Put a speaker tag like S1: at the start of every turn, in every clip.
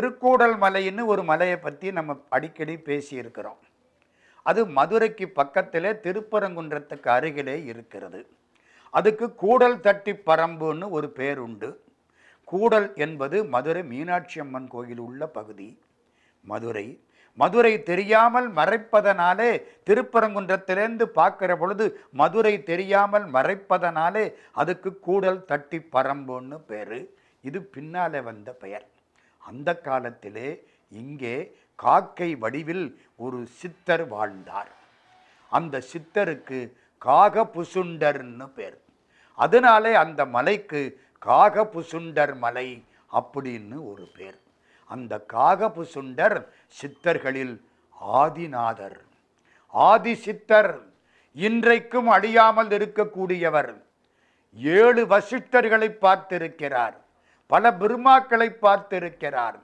S1: திருக்கூடல் மலைன்னு ஒரு மலையை பற்றி நம்ம அடிக்கடி பேசியிருக்கிறோம். அது மதுரைக்கு பக்கத்திலே திருப்பரங்குன்றத்துக்கு அருகிலே இருக்கிறது. அதுக்கு கூடல் தட்டி பரம்புன்னு ஒரு பேர் உண்டு கூடல் என்பது மதுரை மீனாட்சி அம்மன் கோயில் உள்ள பகுதி. மதுரை. மதுரை தெரியாமல் மறைப்பதனாலே திருப்பரங்குன்றத்திலேருந்து பார்க்குற பொழுது மதுரை தெரியாமல் மறைப்பதனாலே அதுக்கு கூடல் தட்டி பரம்புன்னு பேர். இது பின்னாலே வந்த பெயர். அந்த காலத்திலே இங்கே காக்கை வடிவில் ஒரு சித்தர் வாழ்ந்தார். அந்த சித்தருக்கு காகபுசுண்டர்னு பேர். அதனாலே அந்த மலைக்கு காகபுசுண்டர் மலை அப்படின்னு ஒரு பேர். அந்த காகபுசுண்டர் சித்தர்களில் ஆதிநாதர். ஆதி சித்தர் இன்றைக்கும் அழியாமல் இருக்கக்கூடியவர். ஏழு வசிஷ்டர்களை பார்த்திருக்கிறார். பல பெருமாக்களை பார்த்திருக்கிறார்.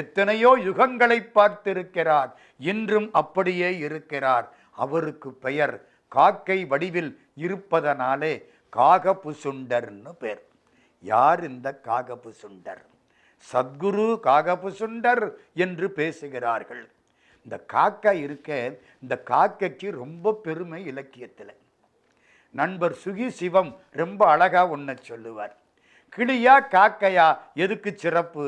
S1: எத்தனையோ யுகங்களை பார்த்திருக்கிறார். இன்றும் அப்படியே இருக்கிறார். அவருக்கு பெயர் காக்கை வடிவில் இருப்பதனாலே காகபுசுண்டர்னு பேர். யார் இந்த காகபுசுண்டர் சத்குரு காகபுசுண்டர் என்று பேசுகிறார்கள். இந்த காக்கா இருக்க இந்த காக்கைக்கு ரொம்ப பெருமை இலக்கியத்தில். நண்பர் சுகி சிவம் ரொம்ப அழகா ஒன்றை சொல்லுவார். கிளியா காக்கையா எதுக்கு சிறப்பு?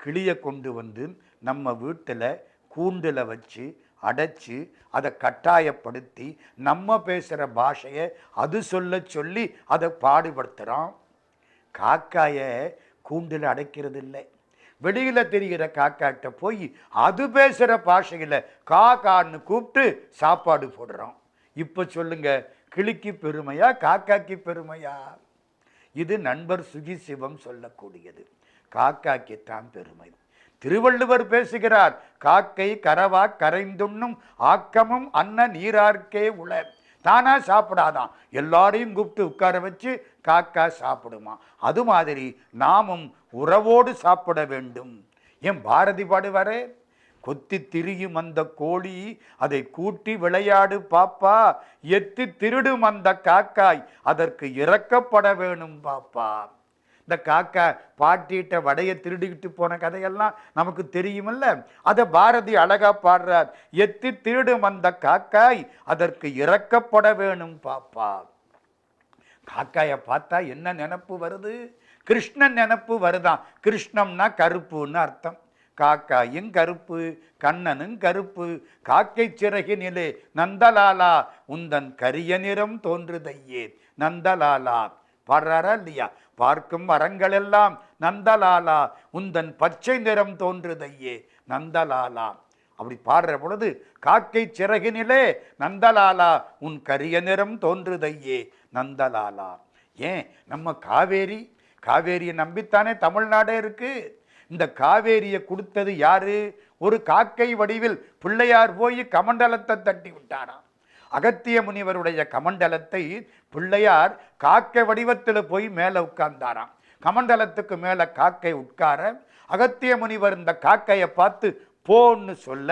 S1: கிளியை கொண்டு வந்து நம்ம வீட்டில் கூண்டில் வச்சு அடைச்சி அதை கட்டாயப்படுத்தி நம்ம பேசுகிற பாஷையை அது சொல்ல சொல்லி அதை பாடுபடுத்துகிறோம் காக்காயை கூண்டில் அடைக்கிறது இல்லை வெளியில் தெரிகிற காக்காட்ட போய் அது பேசுகிற பாஷையில் காக்கான்னு கூப்பிட்டு சாப்பாடு போடுறோம். இப்போ சொல்லுங்க கிளிக்கு பெருமையா காக்காக்கு பெருமையா? இது நண்பர் சுகி சிவம் சொல்லக்கூடியது. காக்காக்குத்தான் பெருமை. திருவள்ளுவர் பேசுகிறார் காக்கை கரவா கரைந்துண்ணும் ஆக்கமும் அன்ன நீரார்க்கே உள. தானா சாப்பிடாதான் எல்லாரையும் கூப்பிட்டு உட்கார வச்சு காக்கா சாப்பிடுமா? அது மாதிரி நாமும் உறவோடு சாப்பிட வேண்டும். என் பாரதி பாடுவாரே? கொத்தி திரியும் அந்த கோழி அதை கூட்டி விளையாடு பாப்பா. எத்தி திருடும் அந்த காக்காய் அதற்கு இறக்கப்பட வேணும் பாப்பா. இந்த காக்கா பாட்டிட்ட வடையை திருடிக்கிட்டு போன கதையெல்லாம் நமக்கு தெரியுமில்ல? அதை பாரதி அழகா பாடுறார். எத்தி திருடும் அந்த காக்காய் அதற்கு இறக்கப்பட வேணும் பாப்பா. காக்காயை பார்த்தா என்ன நினப்பு வருது? கிருஷ்ணன் நினப்பு வருதான். கிருஷ்ணம்னா கருப்புன்னு அர்த்தம். காக்காயும் கருப்பு கண்ணனும் கருப்பு காக்கை சிறகினிலே நந்தலாலா உந்தன் கரிய நிறம் தோன்றுதையே நந்தலாலா. பாடுறாரா இல்லையா பார்க்கும் வரங்களெல்லாம் நந்தலாலா உந்தன் பச்சை நிறம் தோன்றுதையே நந்தலாலா. அப்படி பாடுற பொழுது காக்கை சிறகினிலே நந்தலாலா உன் கரிய நிறம் தோன்றுதையே நந்தலாலா. ஏன்? நம்ம காவேரி காவேரியை நம்பித்தானே தமிழ்நாடே இருக்கு. இந்த காவேரியை கொடுத்தது யாரு? ஒரு காக்கை வடிவில் பிள்ளையார் போய் கமண்டலத்தை தட்டி விட்டாராம். அகத்திய முனிவருடைய கமண்டலத்தை பிள்ளையார் காக்கை வடிவத்தில் போய் மேலே உட்கார்ந்தாராம். கமண்டலத்துக்கு மேலே காக்கை உட்கார அகத்திய முனிவர் இந்த காக்கையை பார்த்து போன்னு சொல்ல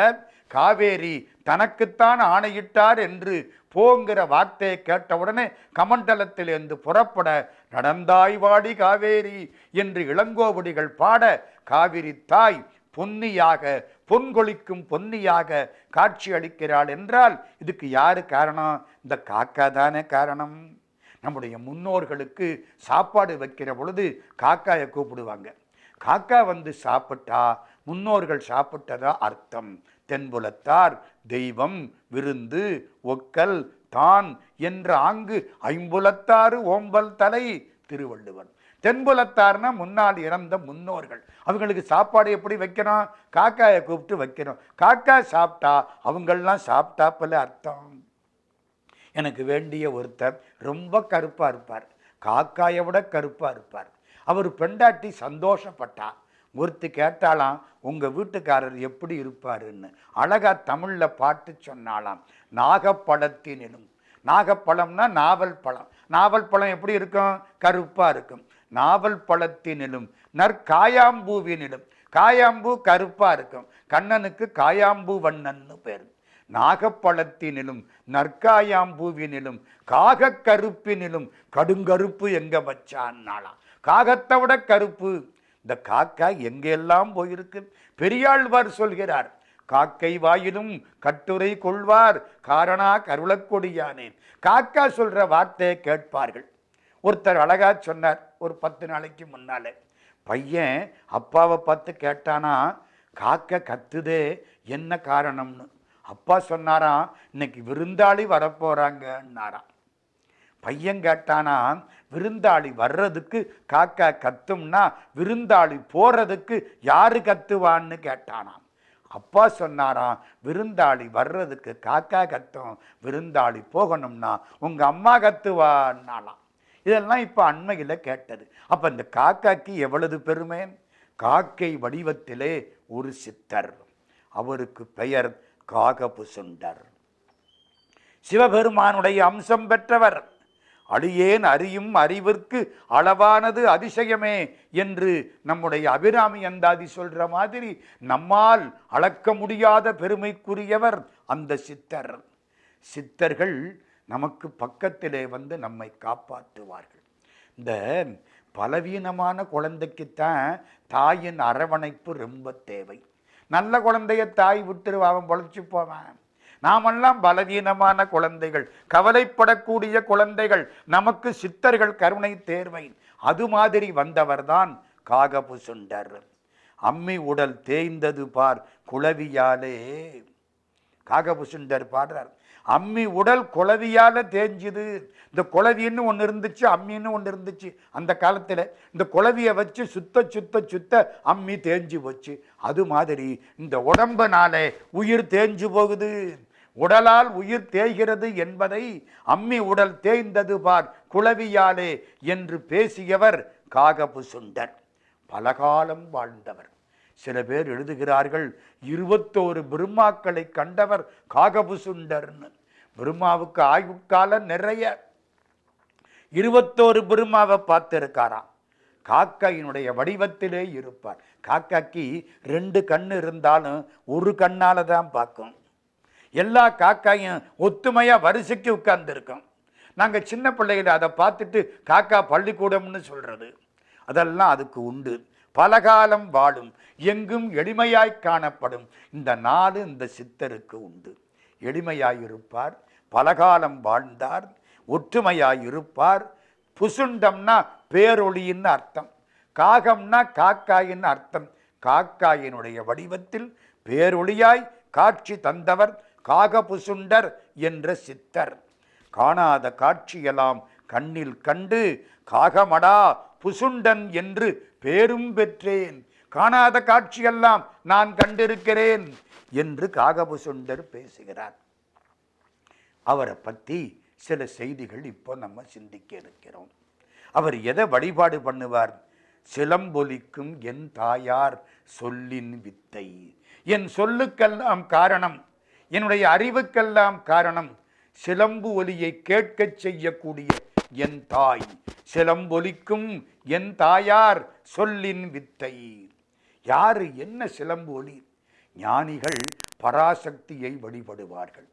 S1: காவேரி தனக்குத்தான் ஆணையிட்டார் என்று போங்கிற வார்த்தையை கேட்டவுடனே கமண்டலத்திலிருந்து புறப்பட நடந்தாய் வாடி காவேரி என்று இளங்கோவடிகள் பாட காவிரி தாய் பொன்னியாக பொன்கொழிக்கும் பொன்னியாக காட்சி அளிக்கிறாள் என்றால் இதுக்கு யாரு காரணம்? இந்த காக்கா தானே காரணம். நம்முடைய முன்னோர்களுக்கு சாப்பாடு வைக்கிற பொழுது காக்காயை கூப்பிடுவாங்க. காக்கா வந்து சாப்பிட்டா முன்னோர்கள் சாப்பிட்டதா அர்த்தம். தென்புலத்தார் தெய்வம் விருந்து ஒக்கல் தான் என்ற ஆங்கு ஐம்புலத்தாறு ஓம்பல் தலை திருவள்ளுவன் தென்புலத்தார்னா முன்னால் இறந்த முன்னோர்கள். அவங்களுக்கு சாப்பாடு எப்படி வைக்கணும்? காக்காயை கூப்பிட்டு வைக்கணும். காக்கா சாப்பிட்டா அவங்கெல்லாம் சாப்பிட்டாப்பல அர்த்தம். எனக்கு வேண்டிய ஒருத்தர் ரொம்ப கருப்பாக இருப்பார். காக்காயை விட கருப்பாக இருப்பார். அவர் பெண்டாட்டி சந்தோஷப்பட்டா ஒருத்தர் கேட்டாலாம் உங்கள் வீட்டுக்காரர் எப்படி இருப்பாருன்னு? அழகாக தமிழில் பாட்டு சொன்னாலாம் நாகப்பழத்தினும் நாகப்பழம்னா நாவல் பழம். நாவல் பழம் எப்படி இருக்கும்? கருப்பாக இருக்கும். நாவல் பழத்தினிலும் நற்காயாம்பூவினிலும் காயாம்பூ கருப்பாக இருக்கும். கண்ணனுக்கு காயாம்பூ வண்ணன்னு பேர். நாகப்பழத்தினிலும் நற்காயாம்பூவினிலும் காக கருப்பினிலும் கடுங்கருப்பு எங்க வச்சான்னாலாம் காகத்தை விட கருப்பு. இந்த காக்கா எங்கெல்லாம் போயிருக்கு? பெரியாழ்வார் சொல்கிறார் காக்கை வாயிலும் கட்டுரை கொள்வார் காரணா கருளக்கொடியானேன் காக்கா சொல்கிற வார்த்தையை கேட்பார்கள். ஒருத்தர் அழகா சொன்னார் ஒரு பத்து நாளைக்கு முன்னால். பையன் அப்பாவை பார்த்து கேட்டானா காக்க கத்துதே என்ன காரணம்னு. அப்பா சொன்னாராம் இன்னைக்கு விருந்தாளி வரப்போகிறாங்கன்னாராம் பையன் கேட்டானா விருந்தாளி வர்றதுக்கு காக்கா கத்தும்னா விருந்தாளி போறதுக்கு யாரு கத்துவான்னு கேட்டானாம் அப்பா சொன்னாராம் விருந்தாளி வர்றதுக்கு காக்கா கத்தும் விருந்தாளி போகணும்னா உங்க அம்மா கத்துவான்னாலாம் இதெல்லாம் இப்போ அண்மையில் கேட்டது. அப்போ இந்த காக்காக்கு எவ்வளவு பெருமை? காக்கை வடிவத்திலே ஒரு சித்தர். அவருக்கு பெயர் காகபுசுண்டர். சிவபெருமானுடைய அம்சம் பெற்றவர். அழியேன் அறியும் அறிவிற்கு அளவானது அதிசயமே என்று நம்முடைய அபிராமி அந்தாதி சொல்கிற மாதிரி நம்மால் அளக்க முடியாத பெருமைக்குரியவர் அந்த சித்தர். சித்தர்கள் நமக்கு பக்கத்திலே வந்து நம்மை காப்பாற்றுவார்கள். இந்த பலவீனமான குழந்தைக்குத்தான் தாயின் அரவணைப்பு ரொம்ப தேவை. நல்ல குழந்தைய தாய் விட்டுருவான் அவன் பொழைச்சு போவான். நாமெல்லாம் பலவீனமான குழந்தைகள் கவலைப்படக்கூடிய குழந்தைகள். நமக்கு சித்தர்கள் கருணை தேர்வை. அது மாதிரி வந்தவர்தான் காகபுசுண்டர் அம்மி உடல் தேய்ந்தது பார் குளவியாலே காகபுசுண்டர் பாடுறார். அம்மி உடல் குளவியால தேஞ்சுது. இந்த குளவின்னு ஒன்று இருந்துச்சு அம்மின்னு ஒன்று இருந்துச்சு. அந்த காலத்தில் இந்த குளவியை வச்சு சுத்த சுத்த சுத்த அம்மி தேஞ்சு போச்சு. அது மாதிரி இந்த உடம்பனாலே உயிர் தேஞ்சு போகுது. உடலால் உயிர் தேய்கிறது என்பதை அம்மி உடல் தேய்ந்தது பார் குளவியாலே என்று பேசியவர் காகபுசுண்டர் பலகாலம் வாழ்ந்தவர். சில பேர் எழுதுகிறார்கள் இருபத்தோரு பிரம்மாக்களை கண்டவர் காகபுசுண்டர்னு பிரம்மாவுக்கு ஆயுட்காலம் நிறைய. இருபத்தோரு பிரம்மாவை பார்த்திருக்காராம். காக்கையினுடைய வடிவத்திலே இருப்பார். காக்காக்கு ரெண்டு கண் இருந்தாலும் ஒரு கண்ணால் தான் பார்க்கும். எல்லா காக்காயும் ஒத்துமையாக வரிசைக்கு உட்கார்ந்துருக்கோம். நாங்கள் சின்ன பிள்ளைகளை அதை பார்த்துட்டு காக்கா பள்ளிக்கூடம்னு சொல்கிறது அதெல்லாம் அதுக்கு உண்டு. பலகாலம் வாழும். எங்கும் எளிமையாய் காணப்படும். இந்த நாடு இந்த சித்தருக்கு உண்டு. எளிமையாயிருப்பார் பலகாலம் வாழ்ந்தார் ஒற்றுமையாயிருப்பார். புசுண்டம்னா பேரொளின்னு அர்த்தம். காகம்னா காக்காயின்னு அர்த்தம். காக்காயினுடைய வடிவத்தில் பேரொளியாய் காட்சி தந்தவர் காகபுசுண்டர் என்ற சித்தர். காணாத காட்சியெல்லாம் கண்ணில் கண்டு காகமடா புசுண்டன் என்று பேரும் பெற்றேன். காணாத காட்சியெல்லாம் நான் கண்டிருக்கிறேன் என்று காகபுசுண்டர் பேசுகிறார். அவரை பற்றி சில செய்திகள் இப்போ நம்ம சிந்திக்க இருக்கிறோம். அவர் எதை வழிபாடு பண்ணுவார்? சிலம்பொலிக்கும் என் தாயார் சொல்லின் வித்தை. என் சொல்லுக்கெல்லாம் காரணம் என்னுடைய அறிவுக்கெல்லாம் காரணம் சிலம்பு ஒலியை கேட்கச் செய்யக்கூடிய என் தாய். சிலம்பொலிக்கும் என் தாயார் சொல்லின் வித்தை. யாரு என்ன சிலம்பு ஒலி? ஞானிகள் பராசக்தியை வழிபடுவார்கள்.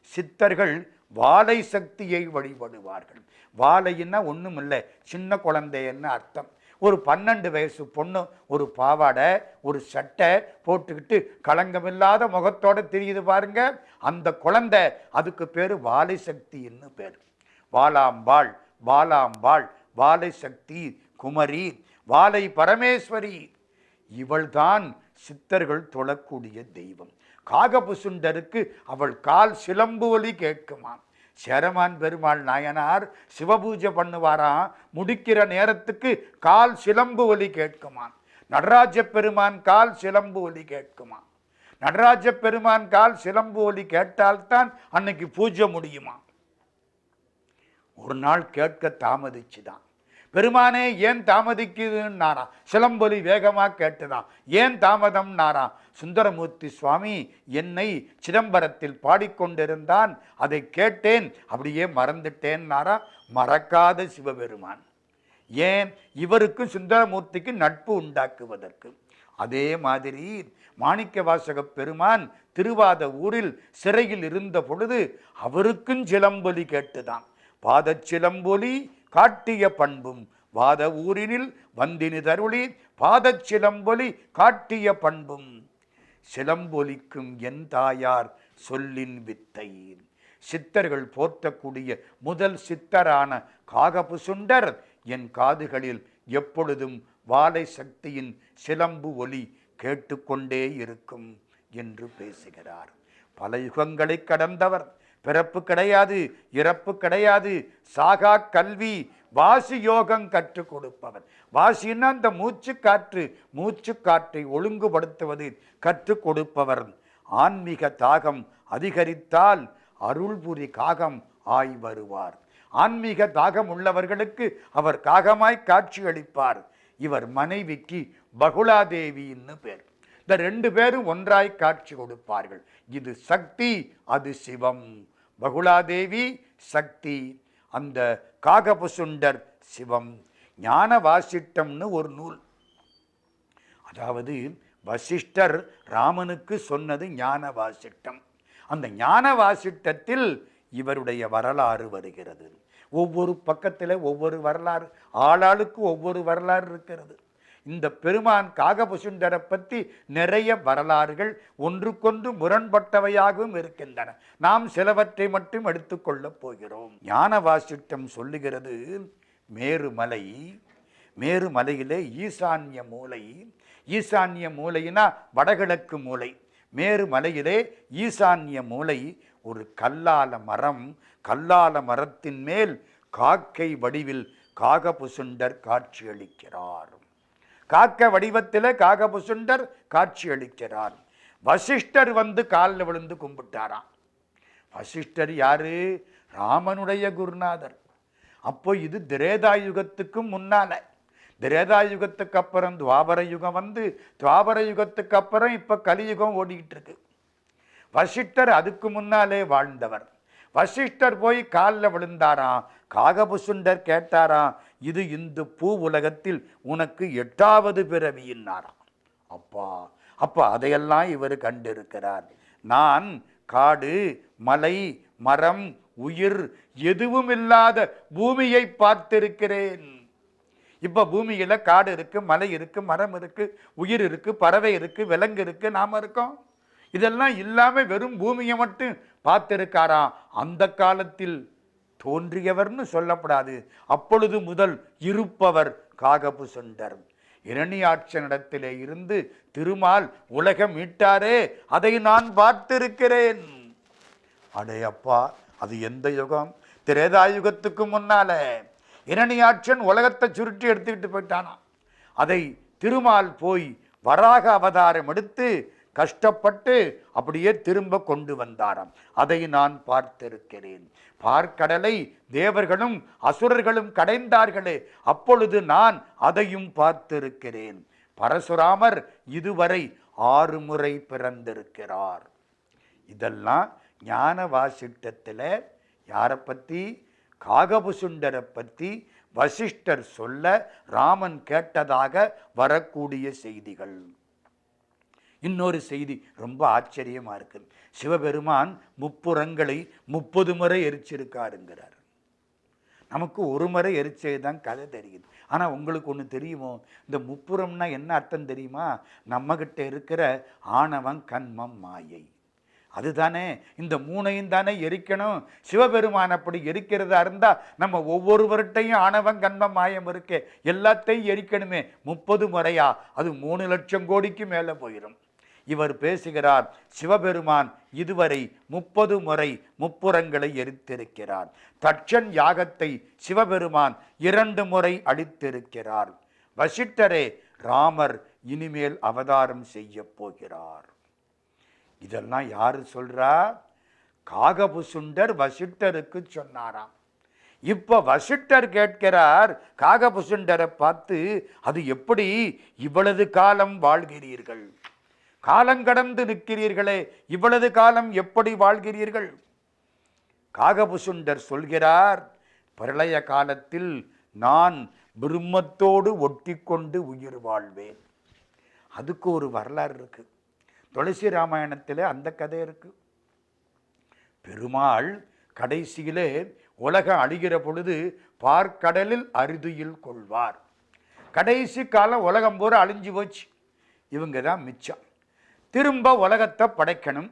S1: சித்தர்கள் வாழை சக்தியை வழிபடுவார்கள். வாழைன்னா ஒன்றும் இல்லை சின்ன குழந்தைன்னு அர்த்தம். ஒரு பன்னெண்டு வயசு பொண்ணு ஒரு பாவாடை ஒரு சட்டை போட்டுக்கிட்டு களங்கமில்லாத முகத்தோட தெரியுது பாருங்க. அந்த குழந்தை அதுக்கு பேர் வாலை சக்தின்னு பேர். வாலாம்பாள் வாலாம்பாள் வாலை சக்தி குமரி வாழை பரமேஸ்வரி. இவள்தான் சித்தர்கள் தொழக்கூடிய தெய்வம். காகபுசுண்டருக்கு அவள் கால் சிலம்பு ஒலி கேட்குமான் சேரமான் பெருமாள் நாயனார் சிவபூஜை பண்ணுவாராம் முடிக்கிற நேரத்துக்கு கால் சிலம்பு ஒலி கேட்குமான் நடராஜ பெருமான் கால் சிலம்பு ஒலி கேட்குமான் நடராஜ பெருமான் கால் சிலம்பு ஒலி கேட்டால்தான் அன்னைக்கு பூஜை முடியுமா ஒரு நாள் கேட்க தாமதிச்சுதான். பெருமானே ஏன் தாமதிக்குதுன்னாரா? சிலம்பொலி வேகமாக கேட்டுதான் ஏன் தாமதம் நாரா சுந்தரமூர்த்தி சுவாமி என்னை சிதம்பரத்தில் பாடிக்கொண்டிருந்தான். அதை கேட்டேன். அப்படியே மறந்துட்டேன் நாரா மறக்காத சிவபெருமான். ஏன்? இவருக்கும் சுந்தரமூர்த்திக்கு நட்பு உண்டாக்குவதற்கு. அதே மாதிரி மாணிக்க வாசக பெருமான் திருவாத ஊரில் சிறையில் இருந்த பொழுது அவருக்கும் சிலம்பொலி கேட்டுதான். பாதச்சிலம்பொலி காட்டிய பண்பும். வாத ஊரினில் வந்தினி தருளி பாதச் சிலம்பொலி காட்டிய பண்பும். சிலம்பொலிக்கும் என் தாயார் சொல்லின் வித்தை. சித்தர்கள் போர்த்தக்கூடிய முதல் சித்தரான காகபு சுண்டர் என் காதுகளில் எப்பொழுதும் வாழை சக்தியின் சிலம்பு ஒலி கேட்டுக்கொண்டே இருக்கும் என்று பேசுகிறார். பல யுகங்களை கடந்தவர் பிறப்பு கிடையாது இறப்பு கிடையாது. சாகா கல்வி வாசி யோகம் கற்றுக் கொடுப்பவன். வாசின்னா அந்த மூச்சு காற்று மூச்சு காற்றை ஒழுங்குபடுத்துவது கற்றுக் கொடுப்பவர். ஆன்மீக தாகம் அதிகரித்தால் அருள்புரி காகம் ஆய் வருவார். ஆன்மீக தாகம் உள்ளவர்களுக்கு அவர் காகமாய் காட்சியளிப்பார். இவர் மனைவிக்கு பகுலாதேவின்னு பேர். இந்த ரெண்டு பேரும் ஒன்றாய் காட்சி கொடுப்பார்கள். இது சக்தி அது சிவம். பகுலாதேவி சக்தி அந்த காகபுசுண்டர் சிவம். ஞான வாசிட்டம்னு ஒரு நூல். அதாவது வசிஷ்டர் ராமனுக்கு சொன்னது ஞான வாசிட்டம் அந்த ஞான வாசிட்டத்தில் இவருடைய வரலாறு வருகிறது. ஒவ்வொரு பக்கத்தில் ஒவ்வொரு வரலாறு ஆளாளுக்கு ஒவ்வொரு வரலாறு இருக்கிறது. இந்த பெருமான் காகபசுண்டரை பற்றி நிறைய வரலாறுகள் ஒன்றுக்கொன்று முரண்பட்டவையாகவும் இருக்கின்றன. நாம் சிலவற்றை மட்டும் எடுத்துக்கொள்ளப் போகிறோம். ஞான வாசிட்டம் சொல்லுகிறது மேருமலை மேருமலையிலே ஈசான்ய மூலை ஈசான்ய மூலையினா வடகிழக்கு மூலை மேருமலையிலே ஈசான்ய மூலை ஒரு கல்லால மரம் கல்லால மரத்தின் மேல் காக்கை வடிவில் காகபுசுண்டர் காட்சியளிக்கிறார். காக்க வடிவத்தில் காகபுசுண்டர் காட்சியளிக்கிறார். வசிஷ்டர் வந்து காலில் விழுந்து கும்பிட்டாராம். வசிஷ்டர் யாரு? ராமனுடைய குருநாதர். அப்போ இது திரேதாயுகத்துக்கும் முன்னால. திரேதாயுகத்துக்கு அப்புறம் துவாபர யுகம் வந்து துவாபர யுகத்துக்கு அப்புறம் இப்போ கலியுகம் ஓடிக்கிட்டு இருக்கு வசிஷ்டர் அதுக்கு முன்னாலே வாழ்ந்தவர். வசிஷ்டர் போய் காலில் விழுந்தாராம். காகபுசுண்டர் கேட்டாராம் இது இந்த பூ உலகத்தில் உனக்கு எட்டாவது பிறவியின்னாராம் அப்பா அப்பா அதையெல்லாம் இவர் கண்டிருக்கிறார். நான் காடு மலை மரம் உயிர் எதுவும் இல்லாத பூமியை பார்த்திருக்கிறேன். இப்போ பூமியில் காடு இருக்கு மலை இருக்கு மரம் இருக்கு உயிர் இருக்கு பறவை இருக்கு விலங்கு இருக்கு நாம இருக்கோம். இதெல்லாம் இல்லாம வெறும் பூமியை மட்டும் பார்த்துருக்காராம் அந்த காலத்தில் தோன்றியவர்னு சொல்லப்படாது. அப்பொழுது முதல் இருப்பவர் காகபு சுண்டர் இரணியாட்சனிடத்திலே இருந்து திருமால் உலகம் மீட்டாரே அதை நான் பார்த்திருக்கிறேன். அடே அப்பா அது எந்த யுகம்? திரேதாயுகத்துக்கு முன்னால. இரணியாட்சன் உலகத்தை சுருட்டி எடுத்துக்கிட்டு போயிட்டானாம். அதை திருமால் போய் வராக அவதாரம் எடுத்து கஷ்டப்பட்டு அப்படியே திரும்ப கொண்டு வந்தாராம். அதை நான் பார்த்திருக்கிறேன். பார்க்கடலை தேவர்களும் அசுரர்களும் கடைந்தார்களே அப்பொழுது நான் அதையும் பார்த்திருக்கிறேன். பரசுராமர் இதுவரை ஆறு முறை பிறந்திருக்கிறார். இதெல்லாம் ஞான வாசிட்டத்தில் யாரை பற்றி? காகபுசுண்டரை பற்றி வசிஷ்டர் சொல்ல ராமன் கேட்டதாக வரக்கூடிய செய்திகள். இன்னொரு செய்தி ரொம்ப ஆச்சரியமாக இருக்குது சிவபெருமான் முப்புறங்களை முப்பது முறை எரிச்சிருக்காருங்கிறார். நமக்கு ஒரு முறை எரிச்சது தான் கதை தெரியுது. ஆனால் உங்களுக்கு ஒன்று தெரியுமோ? இந்த முப்புறம்னா என்ன அர்த்தம் தெரியுமா? நம்மக்கிட்ட இருக்கிற ஆணவம் கண்மம் மாயை. அதுதானே இந்த மூணையும் தானே எரிக்கணும். சிவபெருமான் அப்படி எரிக்கிறதா இருந்தால் நம்ம ஒவ்வொருவர்கிட்டையும் ஆணவம் கண்மம் மாயம் இருக்கே. எல்லாத்தையும் எரிக்கணுமே. முப்பது முறையா? அது மூணு லட்சம் கோடிக்கு மேலே போயிடும் இவர் பேசுகிறார் சிவபெருமான் இதுவரை முப்பது முறை முப்புறங்களை எரித்திருக்கிறார். தட்சன் யாகத்தை சிவபெருமான் இரண்டு முறை அளித்திருக்கிறார் வசிட்டரே ராமர் இனிமேல் அவதாரம் செய்ய போகிறார். இதெல்லாம் யாரு சொல்றா? காகபுசுண்டர் வசிட்டருக்கு சொன்னாராம். இப்ப வசிட்டர் கேட்கிறார் காகபுசுண்டரை பார்த்து அது எப்படி இவ்வளவு காலம் வாழ்கிறீர்கள்? காலங்கடந்து நிற்கிறீர்களே இவ்வளவு காலம் எப்படி வாழ்கிறீர்கள்? காகபுசுண்டர் சொல்கிறார் பிரளய காலத்தில் நான் பிரம்மத்தோடு ஒட்டிக்கொண்டு உயிர் வாழ்வேன். அதுக்கு ஒரு வரலாறு இருக்கு. துளசி ராமாயணத்தில் அந்த கதை இருக்கு. பெருமாள் கடைசியிலே உலகம் அழிகிற பொழுது பார்க்கடலில் அறுதியில் கொள்வார். கடைசி காலம் உலகம் பூரா அழிஞ்சு போச்சு. இவங்க தான் மிச்சம். திரும்ப உலகத்தை படைக்கணும்.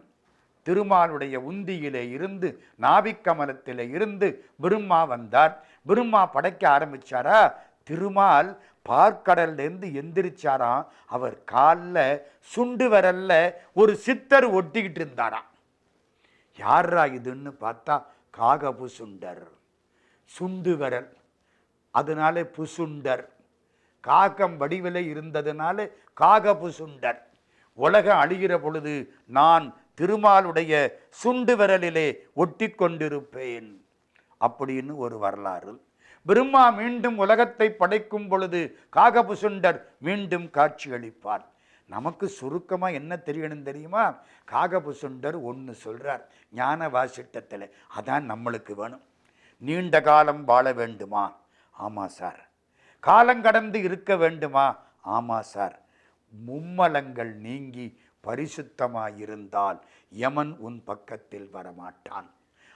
S1: திருமாலுடைய உந்தியிலே இருந்து நாபிக்கமலத்திலே இருந்து பிரம்மா வந்தார். பிரம்மா படைக்க ஆரம்பிச்சாரா? திருமால் பார்க்கடல்லேருந்து எந்திரிச்சாராம். அவர் காலில் சுண்டு வரல்ல ஒரு சித்தர் ஒட்டிக்கிட்டு இருந்தாராம். யாரா இதுன்னு பார்த்தா காக புசுண்டர் சுண்டு வரல். அதனால புசுண்டர். காகம் வடிவில் இருந்ததுனால காக புசுண்டர் உலகம் அழிகிற பொழுது நான் திருமாலுடைய சுண்டு விரலிலே ஒட்டி கொண்டிருப்பேன். அப்படின்னு ஒரு வரலாறு. பிரம்மா மீண்டும் உலகத்தை படைக்கும் பொழுது காகபுசுண்டர் மீண்டும் காட்சியளிப்பார் நமக்கு சுருக்கமாக என்ன தெரியணும் தெரியுமா? காகபுசுண்டர் ஒன்று சொல்கிறார் ஞான வாசிட்டத்தில் அதான் நம்மளுக்கு வேணும். நீண்ட காலம் வாழ வேண்டுமா? ஆமாம் சார். காலம் கடந்து இருக்க வேண்டுமா? ஆமாம் சார். மும்மலங்கள் நீங்கி பரிசுத்தமாயிருந்தால் யமன் உன் பக்கத்தில் வரமாட்டான்.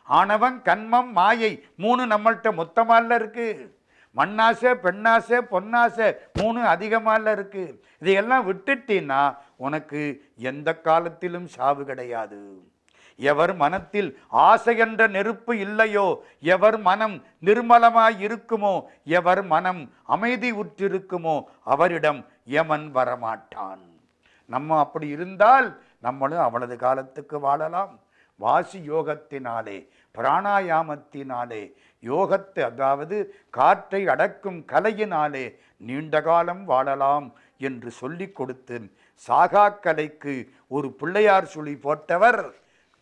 S1: ஆணவன் கண்மம் மாயை மூணு நம்மள்கிட்ட மொத்தமால இருக்கு. மண்ணாசை பெண்ணாசை பொன்னாசை மூணு அதிகமால இருக்கு. இதையெல்லாம் விட்டுட்டீன்னா உனக்கு எந்த காலத்திலும் சாவு கிடையாது. எவர் மனத்தில் ஆசை என்ற நெருப்பு இல்லையோ எவர் மனம் நிர்மலமாய் இருக்குமோ எவர் மனம் அமைதி உற்றிருக்குமோ அவரிடம் யமன் வரமாட்டான். நம்ம அப்படி இருந்தால் நம்மளும் அவளது காலத்துக்கு வாழலாம். வாசி யோகத்தினாலே பிராணாயாமத்தினாலே யோகத்தை அதாவது காற்றை அடக்கும் கலையினாலே நீண்ட காலம் வாழலாம் என்று சொல்லிக் கொடுத்து சாகாக்கலைக்கு ஒரு பிள்ளையார் சுழி போட்டவர்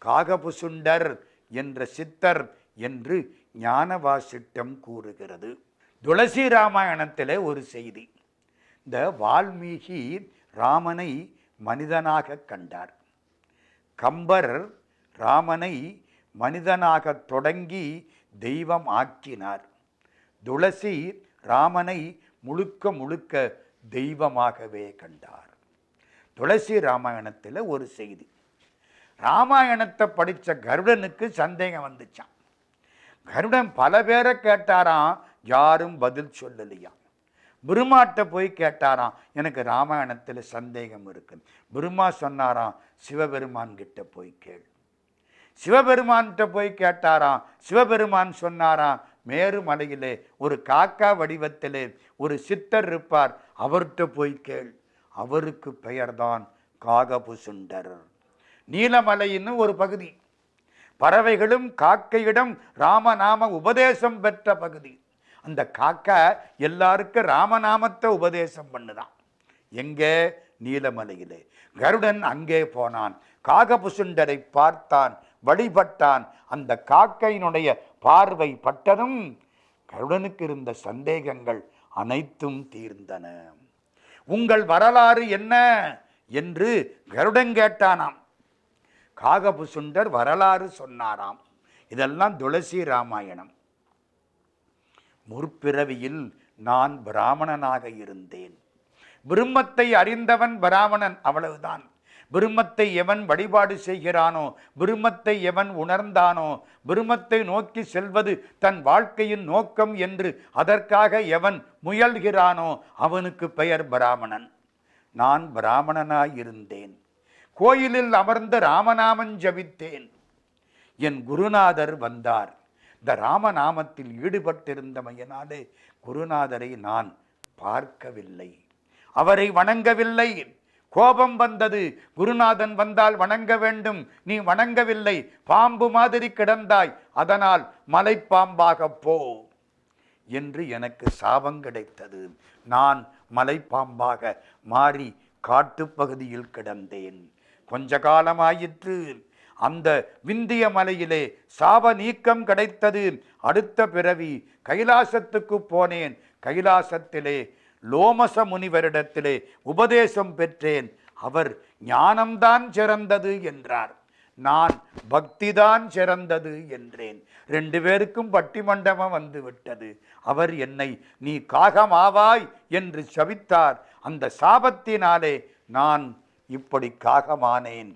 S1: காகபுசுண்டர் என்ற சித்தர் என்று ஞானவாசிட்டம் கூறுகிறது. துளசி ராமாயணத்திலே ஒரு செய்தி. இந்த வால்மீகி ராமனை மனிதனாக கண்டார். கம்பர் ராமனை மனிதனாக தொடங்கி தெய்வம் ஆக்கினார். துளசி ராமனை முழுக்க முழுக்க தெய்வமாகவே கண்டார். துளசி ராமாயணத்தில் ஒரு செய்தி. ராமாயணத்தை படித்த கருடனுக்கு சந்தேகம் வந்துச்சான் கருடன் பல பேரை கேட்டாராம் யாரும் பதில் சொல்லலையாம். பிரம்மாட்ட போய் கேட்டாராம் எனக்கு ராமாயணத்தில் சந்தேகம் இருக்கு. பிரம்மா சொன்னாராம் சிவபெருமான் கிட்ட போய் கேள். சிவபெருமான்கிட்ட போய் கேட்டாராம் சிவபெருமான் சொன்னாராம் மேருமலையிலே ஒரு காக்கா வடிவத்திலே ஒரு சித்தர் இருப்பார் அவர்கிட்ட போய் கேள். அவருக்கு பெயர்தான் காகபுசுண்டர். நீலமலைன்னு ஒரு பகுதி. பறவைகளும் காக்கையிடம் ராமநாம உபதேசம் பெற்ற பகுதி. அந்த காக்கா எல்லாருக்கும் ராமநாமத்தை உபதேசம் பண்ணுதான் எங்கே? நீலமலையிலே. கருடன் அங்கே போனான். காகபுசுண்டரை பார்த்தான். வழிபட்டான். அந்த காக்கையினுடைய பார்வை பட்டதும் கருடனுக்கு இருந்த சந்தேகங்கள் அனைத்தும் தீர்ந்தன. உங்கள் வரலாறு என்ன? என்று கருடன் கேட்டானாம். காகபுசுண்டர் வரலாறு சொன்னாராம். இதெல்லாம் துளசி ராமாயணம். முற்பிறவியில் நான் பிராமணனாக இருந்தேன். பிரம்மத்தை அறிந்தவன் பிராமணன் அவ்வளவுதான். பிரம்மத்தை எவன் வழிபாடு செய்கிறானோ பிரம்மத்தை எவன் உணர்ந்தானோ பிரம்மத்தை நோக்கி செல்வது தன் வாழ்க்கையின் நோக்கம் என்று அதற்காக எவன் முயல்கிறானோ அவனுக்கு பெயர் பிராமணன். நான் பிராமணனாயிருந்தேன் கோயிலில் அமர்ந்து ராமநாமன் ஜபித்தேன். என் குருநாதர் வந்தார். இந்த ராமநாமத்தில் ஈடுபட்டிருந்தமையனாலே குருநாதரை நான் பார்க்கவில்லை. அவரை வணங்கவில்லை. கோபம் வந்தது. குருநாதன் வந்தால் வணங்க வேண்டும். நீ வணங்கவில்லை. பாம்பு மாதிரி கிடந்தாய். அதனால் மலைப்பாம்பாக போ என்று எனக்கு சாபம் கிடைத்தது. நான் மலைப்பாம்பாக மாறி காட்டுப்பகுதியில் கிடந்தேன். கொஞ்ச காலமாயிற்று. அந்த விந்திய மலையிலே சாப நீக்கம் கிடைத்தது. அடுத்த பிறவி கைலாசத்துக்கு போனேன். கைலாசத்திலே லோமச முனிவரிடத்திலே உபதேசம் பெற்றேன். அவர் ஞானம்தான் சிறந்தது என்றார். நான் பக்திதான் சிறந்தது என்றேன். ரெண்டு பேருக்கும் பட்டிமண்டபம் வந்து விட்டது அவர் என்னை நீ காகமாவாய் என்று சபித்தார். அந்த சாபத்தினாலே நான் இப்படி காகமானேன்.